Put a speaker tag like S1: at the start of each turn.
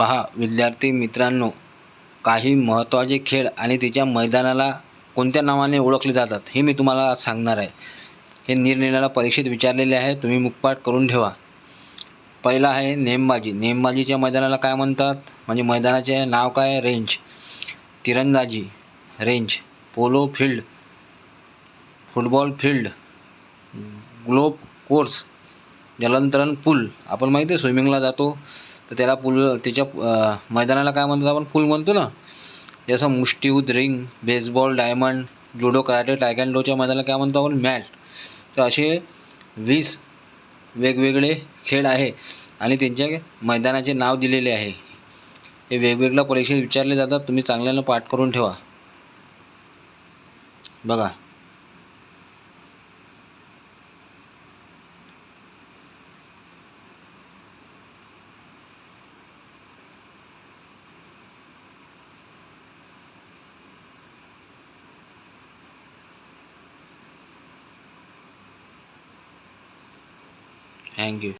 S1: पहा विद्यार्थी मित्रांनो काही महत्त्वाचे खेळ आणि तिच्या मैदानाला कोणत्या नावाने ओळखले जातात हे मी तुम्हाला आज सांगणार आहे. हे निरनिराळ्या परीक्षेत विचारलेले आहे तुम्ही मुखपाठ करून ठेवा. पहिला आहे नेमबाजी. नेमबाजीच्या मैदानाला काय म्हणतात? म्हणजे मैदानाचे नाव काय? आहे रेंज. तिरंदाजी. Range. Polo field. Football field. Globe course. जलंतरण pool. आपण माहिती आहे स्विमिंगला जातो. तर त्याला पुल त्याच्या मैदानाला काय म्हणतात आपण पूल म्हणतो ना? जसं मुष्टियुद्ध ring baseball diamond judo karate टायकँडोच्या मैदानाला काय म्हणतो आपण? मॅट तर असे वीस वेगवेगळे खेळ आहे आणि त्यांच्या मैदानाचे नाव दिलेले आहे. हे वेगवेगळ्या परीक्षेत विचारले जातात. तुम्ही चांगल्यानं पाठ करून ठेवा. बघा. Thank you.